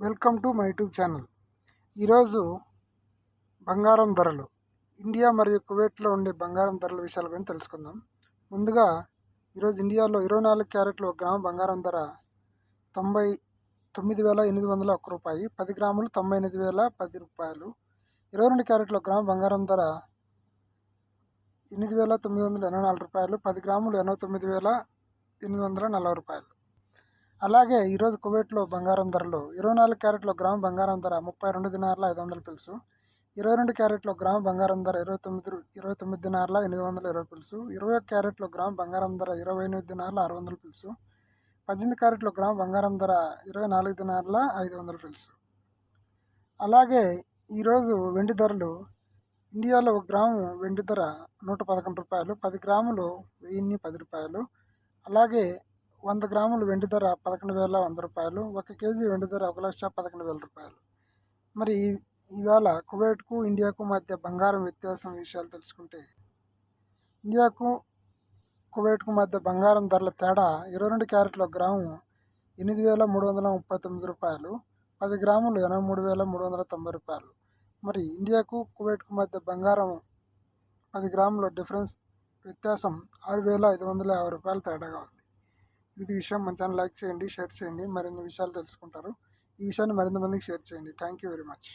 Welcome to my YouTube channel. ఈరోజు బంగారం ధరలు ఇండియా మరియు కువైట్లో ఉండే బంగారం ధరల విషయాల గురించి తెలుసుకుందాం. ముందుగా ఈరోజు ఇండియాలో ఇరవై నాలుగు క్యారెట్లు ఒక గ్రాము బంగారం ధర తొంభై తొమ్మిది వేల ఎనిమిది వందల ఒక్క రూపాయి పది గ్రాములు తొంభై ఎనిమిది వేల పది రూపాయలు. ఇరవై రెండు క్యారెట్లు ఒక గ్రాము బంగారం ధర ఎనిమిది వేల తొమ్మిది వందల ఎనభై నాలుగు రూపాయలు పది గ్రాములు ఎనభై తొమ్మిది వేల ఎనిమిది వందల నలభై రూపాయలు. అలాగే ఈరోజు కువైట్లో బంగారం ధరలు ఇరవై నాలుగు క్యారెట్లో గ్రాము బంగారం ధర ముప్పై రెండు దినార్ల ఐదు వందల పిలుసు. ఇరవై రెండు క్యారెట్లో గ్రాము బంగారం ధర ఇరవై తొమ్మిది ఇరవై తొమ్మిది దినార్ల ఎనిమిది వందల ఇరవై పిలుసు. ఇరవై ఒక క్యారెట్లో గ్రాము బంగారం ధర ఇరవై ఎనిమిది దినార్ల ఆరు వందల పిలుసు. పద్దెనిమిది క్యారెట్లో గ్రాము బంగారం ధర ఇరవై నాలుగు దినార్ల ఐదు వందల పిలుసు. అలాగే ఈరోజు వెండి ధరలు ఇండియాలో ఒక గ్రాము వెండి ధర నూట పదకొండు రూపాయలు పది గ్రాములు వెయ్యిన్ని పది రూపాయలు. అలాగే వంద గ్రాములు వెండి ధర పదకొండు వేల వంద రూపాయలు ఒక కేజీ వెండి ధర ఒక లక్ష పదకొండు వేల రూపాయలు. మరి ఈవేళ కువైట్కు ఇండియాకు మధ్య బంగారం వ్యత్యాసం విషయాలు తెలుసుకుంటే ఇండియాకు కువైట్కు మధ్య బంగారం ధరల తేడా ఇరవై రెండు క్యారెట్ల గ్రాము ఎనిమిది వేల మూడు వందల ముప్పై తొమ్మిది రూపాయలు పది గ్రాములు ఎనభై మూడు వేల మూడు వందల తొంభై రూపాయలు. మరి ఇండియాకు కువైట్కు మధ్య బంగారం పది గ్రాముల డిఫరెన్స్ వ్యత్యాసం ఆరు వేల ఐదు వందల యాభై రూపాయలు తేడాగా ఉంది. ఇది విషయం మన ఛానల్ లైక్ చేయండి షేర్ చేయండి. మరిన్ని విషయాలు తెలుసుకుంటారు. ఈ విషయాన్ని మరింత మందికి షేర్ చేయండి. Thank you very much.